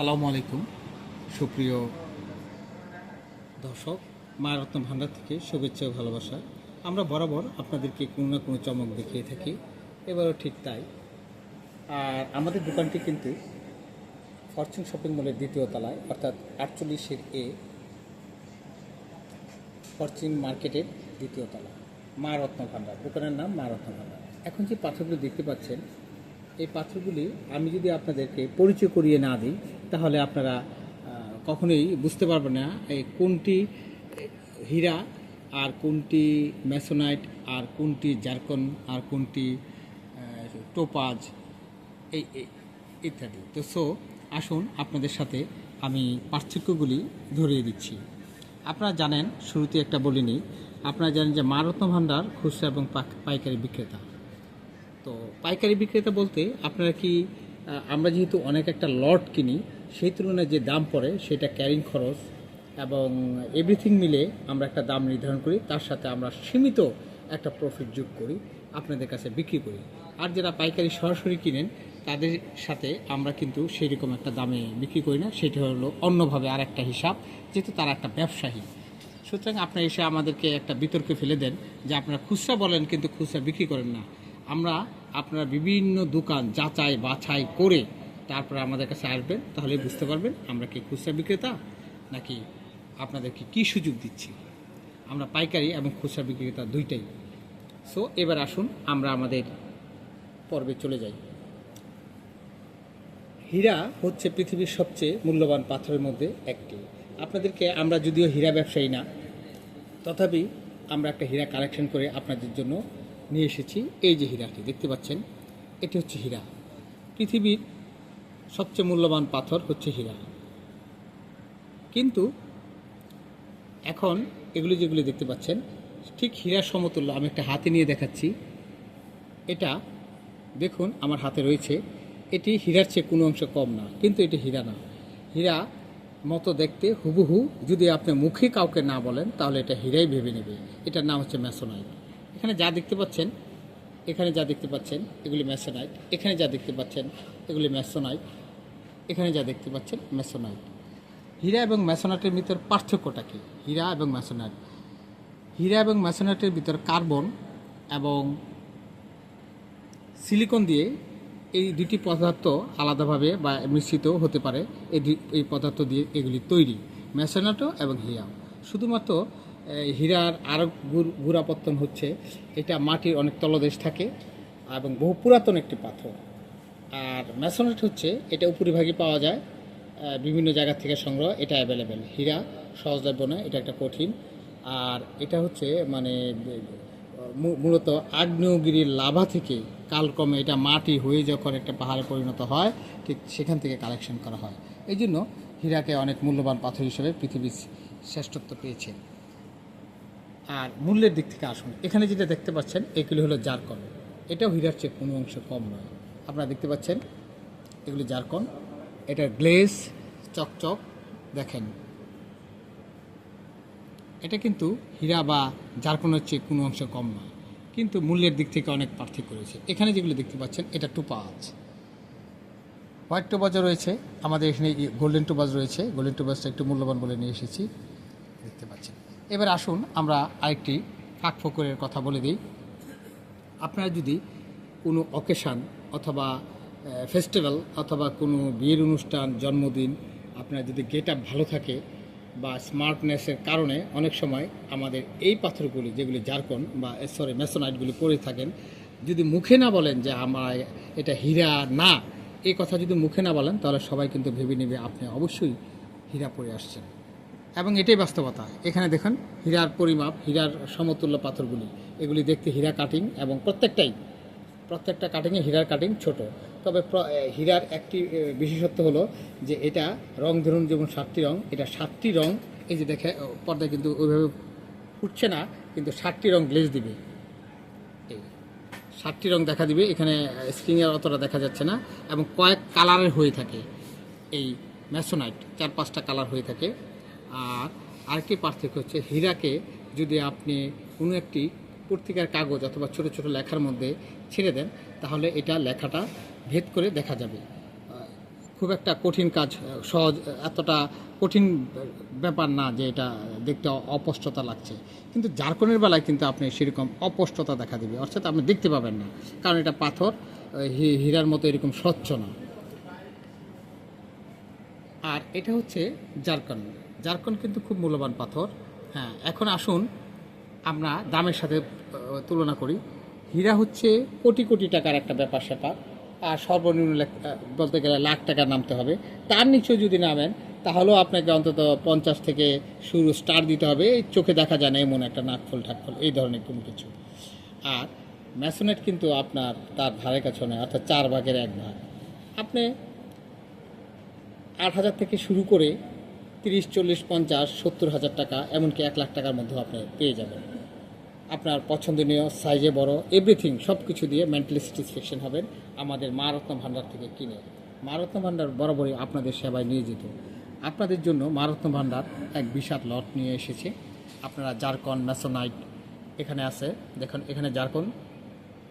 সালামু আলাইকুম। সুপ্রিয় দর্শক মায়ারত্ন ভান্ডার থেকে শুভেচ্ছা ও ভালোবাসা। আমরা বরাবর আপনাদেরকে কোনো না কোনো চমক দেখিয়ে থাকি। এবারও ঠিক তাই। আর আমাদের দোকানটি কিন্তু ফরচুন শপিং মলের দ্বিতীয় তলায়, অর্থাৎ আটচল্লিশের এ ফরচুন মার্কেটের দ্বিতীয় তলা, মা রত্ন ভান্ডার। দোকানের নাম মা রত্ন ভান্ডার। এখন যে পাথরগুলো দেখতে পাচ্ছেন এই পাথরগুলি আমি যদি আপনাদেরকে পরিচয় করিয়ে না দিই, তাহলে আপনারা কখনোই বুঝতে পারবেন না এই কোনটি হীরা আর কোনটি ম্যাসোনাইট আর কোনটি জারকন আর কোনটি টোপাজ, এই ইত্যাদি। তো সো, আসুন আপনাদের সাথে আমি পার্থক্যগুলি ধরিয়ে দিচ্ছি। আপনারা জানেন, শুরুতে একটা বলিনি, আপনারা জানেন যে মা রত্ন ভাণ্ডার, খুচরা এবং পাইকারি বিক্রেতা। তো পাইকারি বিক্রেতা বলতে আপনারা কি আমরা যেহেতু অনেক একটা লট কিনি, সেই তুলনায় যে দাম পড়ে সেটা ক্যারিং খরচ এবং এভরিথিং মিলে আমরা একটা দাম নির্ধারণ করি, তার সাথে আমরা সীমিত একটা প্রফিট যোগ করি, আপনাদের কাছে বিক্রি করি। আর যারা পাইকারি সরাসরি কিনেন, তাদের সাথে আমরা কিন্তু সেই রকম একটা দামে বিক্রি করি না, সেটা হলো অন্যভাবে আর একটা হিসাব, যেহেতু তারা একটা ব্যবসায়ী। সুতরাং আপনারা এসে আমাদেরকে একটা বিতর্কে ফেলে দেন যে আপনারা খুচরা বলেন কিন্তু খুচরা বিক্রি করেন না। আমরা আপনারা বিভিন্ন দোকান যাচাই বাছাই করে তারপরে আমাদের কাছে আসবেন, তাহলে বুঝতে পারবেন আমরা কি খুচরা বিক্রেতা নাকি আপনাদেরকে কি সুযোগ দিচ্ছি। আমরা পাইকারি এবং খুচরা বিক্রেতা দুইটাই। সো এবার আসুন, আমরা আমাদের পর্বে চলে যাই। হীরা হচ্ছে পৃথিবীর সবচেয়ে মূল্যবান পাথরের মধ্যে একটি। আপনাদেরকে, আমরা যদিও হীরা ব্যবসায়ী না, তথাপি আমরা একটা হীরা কালেকশন করে আপনাদের জন্য নিয়ে এসেছি, এই যে হীরাটি, দেখতে পাচ্ছেন? এটি হচ্ছে হীরা। পৃথিবীর সবচেয়ে মূল্যবান পাথর হচ্ছে হীরা। কিন্তু এখন এগুলি যেগুলি দেখতে পাচ্ছেন, ঠিক হীরা সমতুল্য, আমি একটা হাতে নিয়ে দেখাচ্ছি। এটা, দেখুন, আমার হাতে রয়েছে। এটি হীরার চেয়ে কোনো অংশ কম না, কিন্তু এটি হীরা না। হীরা মতো দেখতে হুবহু, যদি আপনি মুখে কাউকে না বলেন, তাহলে এটা হীরাই ভেবে নেবে। এটার নাম হচ্ছে ম্যাসোনাইট। এখানে যা দেখতে পাচ্ছেন, এখানে যা দেখতে পাচ্ছেন, এগুলি ম্যাসোনাইট। এখানে যা দেখতে পাচ্ছেন, এগুলি ম্যাসোনাইট। এখানে যা দেখতে পাচ্ছেন, ম্যাসোনাইট। হীরা এবং ম্যাসোনাইটের ভিতর পার্থক্যটা কি? হীরা এবং ম্যাসোনাইট। হীরা এবং ম্যাসোনাইটের ভিতর কার্বন এবং সিলিকন দিয়ে এই দুটি পদার্থ আলাদাভাবে বা মিশ্রিত হতে পারে। এই এই পদার্থ দিয়ে এগুলি তৈরি ম্যাসোনাটো এবং হীরাও। শুধুমাত্র হীরার আরও গুড়াপত্তন হচ্ছে। এটা মাটির অনেক তলদেশ থাকে এবং বহু পুরাতন একটি পাথর। আর ম্যাসোনেট হচ্ছে, এটা উপরিভাগে পাওয়া যায় বিভিন্ন জায়গা থেকে সংগ্রহ, এটা অ্যাভেলেবেল হীরা, সহজলভ্য নয়, এটা একটা কঠিন। আর এটা হচ্ছে মানে মূলত আগ্নেয়গিরির লাভা থেকে কালক্রমে এটা মাটি হয়ে যখন একটা পাহাড়ে পরিণত হয়, ঠিক সেখান থেকে কালেকশন করা হয়। এই জন্য হীরাকে অনেক মূল্যবান পাথর হিসেবে পৃথিবীর শ্রেষ্ঠত্ব পেয়েছে। আর মূল্যের দিক থেকে আসুন। এখানে যেটা দেখতে পাচ্ছেন, এগুলি হলো জারকন। এটাও হীরার চেয়ে কোনো অংশ কম নয়। আপনারা দেখতে পাচ্ছেন, এগুলি জারকন। এটার গ্লেজ, চকচক, দেখেন। এটা কিন্তু হীরা বা জারকনের চেয়ে কোনো অংশ কম নয়, কিন্তু মূল্যের দিক থেকে অনেক পার্থক্য রয়েছে। এখানে যেগুলো দেখতে পাচ্ছেন, এটা টুপা আছে হোয়াইট টোবাজ রয়েছে, আমাদের এখানে গোল্ডেন টোবাজ রয়েছে। গোল্ডেন টোবাজটা একটু মূল্যবান বলে নিয়ে এসেছি। দেখতে পাচ্ছেন। এবার আসুন আমরা আরেকটি কাক ফকরের কথা বলে দিই। আপনারা যদি কোনো অকেশান অথবা ফেস্টিভ্যাল অথবা কোনো বিয়ের অনুষ্ঠান, জন্মদিন, আপনার যদি গেট আপ ভালো থাকে বা স্মার্টনেসের কারণে অনেক সময় আমাদের এই পাথরগুলি যেগুলি জারকন বা সরি মেসোনাইটগুলি পরে থাকেন, যদি মুখে না বলেন যে আমার এটা হীরা না এই কথা যদি মুখে না বলেন, তাহলে সবাই কিন্তু ভেবে নেবে আপনি অবশ্যই হীরা পরে আসছেন। এবং এটাই বাস্তবতা। এখানে দেখুন, হীরার পরিমাপ, হীরার সমতুল্য পাথরগুলি। এগুলি দেখতে হীরা কাটিং এবং প্রত্যেকটাই, প্রত্যেকটা কাটিংয়ে হীরার কাটিং ছোট। তবে হীরার একটি বিশেষত্ব হলো যে এটা রং, ধরুন যেমন সাতটি রং, এটা সাতটি রং, এই যে দেখে পর্দায় কিন্তু ওইভাবে ফুটছে না, কিন্তু সাতটি রং গ্লেজ দিবে। এই সাতটি রং দেখা দিবে, এখানে স্ক্রিনের অতটা দেখা যাচ্ছে না এবং কয়েক কালারের হয়ে থাকে। এই ম্যাসোনাইট, চার পাঁচটা কালার হয়ে থাকে। আর আরেকটি পার্থক্য হচ্ছে হীরাকে যদি আপনি কোনো একটি পত্রিকার কাগজ অথবা ছোট ছোট লেখার মধ্যে ছেড়ে দেন, তাহলে এটা লেখাটা ভেদ করে দেখা যাবে। খুব একটা কঠিন কাজ সহজ, এতটা কঠিন ব্যাপার না যে এটা দেখতে অস্পষ্টতা লাগছে কিন্তু জারকনের বেলায় কিন্তু আপনি সেরকম অস্পষ্টতা দেখা দেবে অর্থাৎ আপনি দেখতে পাবেন না কারণ এটা পাথর হীরার মতো এরকম স্বচ্ছ না আর এটা হচ্ছে জারকন জারকন কিন্তু খুব মূল্যবান পাথর। হ্যাঁ এখন আসুন আমরা দামের সাথে তুলনা করি। হীরা হচ্ছে কোটি কোটি টাকার একটা ব্যাপার স্যাপার। আর সর্বনিম্ন বলতে গেলে লাখ টাকা নামতে হবে। তার নিচেও যদি নামেন, তাহলেও আপনাকে অন্তত পঞ্চাশ থেকে শুরু স্টার দিতে হবে। এই চোখে দেখা যায় না এমন একটা নাকফল ঠাকফল, এই ধরনের কোনো কিছু। আর ম্যাসোনেট কিন্তু আপনার তার ধারে কাছে নয়, অর্থাৎ চার ভাগের এক ভাগ। আপনি আট হাজার থেকে শুরু করে তিরিশ, চল্লিশ, পঞ্চাশ, সত্তর হাজার টাকা, এমনকি এক লাখ টাকার মধ্যেও আপনি পেয়ে যাবেন। আপনার পছন্দনীয় সাইজে বড় এভরিথিং সব কিছু দিয়ে মেন্টালি স্যাটিসফ্যাকশন হবেন আমাদের মা রত্ন ভাণ্ডার থেকে কিনে। মা রত্ন ভাণ্ডার বরাবরই আপনাদের সেবায় নিয়ে যেত আপনাদের জন্য মা রত্ন ভাণ্ডার এক বিশাল লট নিয়ে এসেছে। আপনারা জারকন, ম্যাসোনাইট, এখানে আছে, দেখুন, এখানে জারকন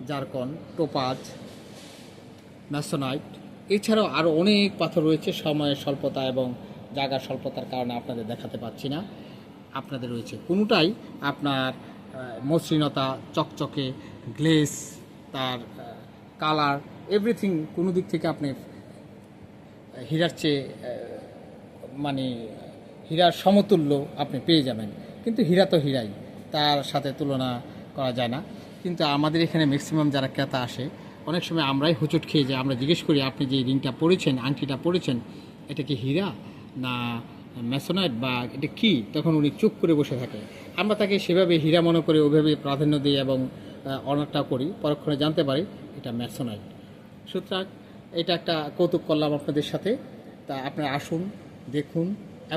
জারকন, টোপাজ, ম্যাসোনাইট, এছাড়াও আরও অনেক পাথর রয়েছে সময়ের স্বল্পতা এবং জায়গার স্বল্পতার কারণে আপনাদের দেখাতে পাচ্ছি না। আপনাদের রয়েছে কোনোটাই। আপনার মসৃণতা, চকচকে, গ্লেস, তার কালার, এভরিথিং কোনো দিক থেকে আপনি হীরার চেয়ে মানে হীরার সমতুল্য আপনি পেয়ে যাবেন। কিন্তু হীরা তো হীরাই, তার সাথে তুলনা করা যায় না। কিন্তু আমাদের এখানে ম্যাক্সিমাম যারা ক্রেতা আসে, অনেক সময় আমরাই হুচুট খেয়ে যাই। আমরা জিজ্ঞেস করি, আপনি যে রিংটা পরেছেন, আংটিটা পরেছেন, এটা কি হীরা? না ম্যাসোনাইট বা এটা কি, তখন উনি চুপ করে বসে থাকে আমরা তাকে সেভাবে হীরা মনে করে ওইভাবে প্রাধান্য দিই এবং অনারটা করি, পরক্ষণে জানতে পারি এটা ম্যাসোনাইট। সুতরাং এটা একটা কৌতুক করলাম আপনাদের সাথে। তা আপনারা আসুন, দেখুন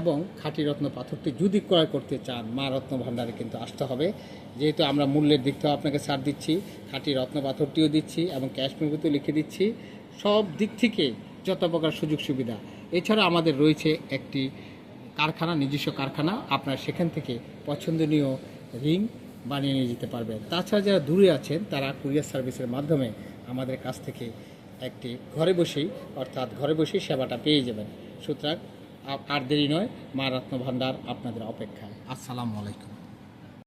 এবং খাঁটি রত্ন পাথরটি যদি ক্রয় করতে চান, মা রত্ন ভাণ্ডারে কিন্তু আসতে হবে। যেহেতু আমরা মূল্যের দিক থেকেও আপনাকে ছাড় দিচ্ছি, খাঁটি রত্ন পাথরটিও দিচ্ছি এবং ক্যাশ মেমোতেও লিখে দিচ্ছি। সব দিক থেকে যত প্রকার সুযোগ সুবিধা এছাড়া আমাদের রয়েছে একটি কারখানা, নিজস্ব কারখানা। আপনারা সেখান থেকে পছন্দনীয় রিং বানিয়ে নিয়ে যেতে পারবেন। তাছাড়া যারা দূরে আছেন, তারা কুরিয়ার সার্ভিসের মাধ্যমে আমাদের কাছ থেকে একটি ঘরে বসেই, অর্থাৎ ঘরে বসেই সেবাটা পেয়ে যাবেন। সুতরাং আর দেরি নয় মা রত্ন ভাণ্ডার আপনাদের অপেক্ষায়। আসসালামু আলাইকুম।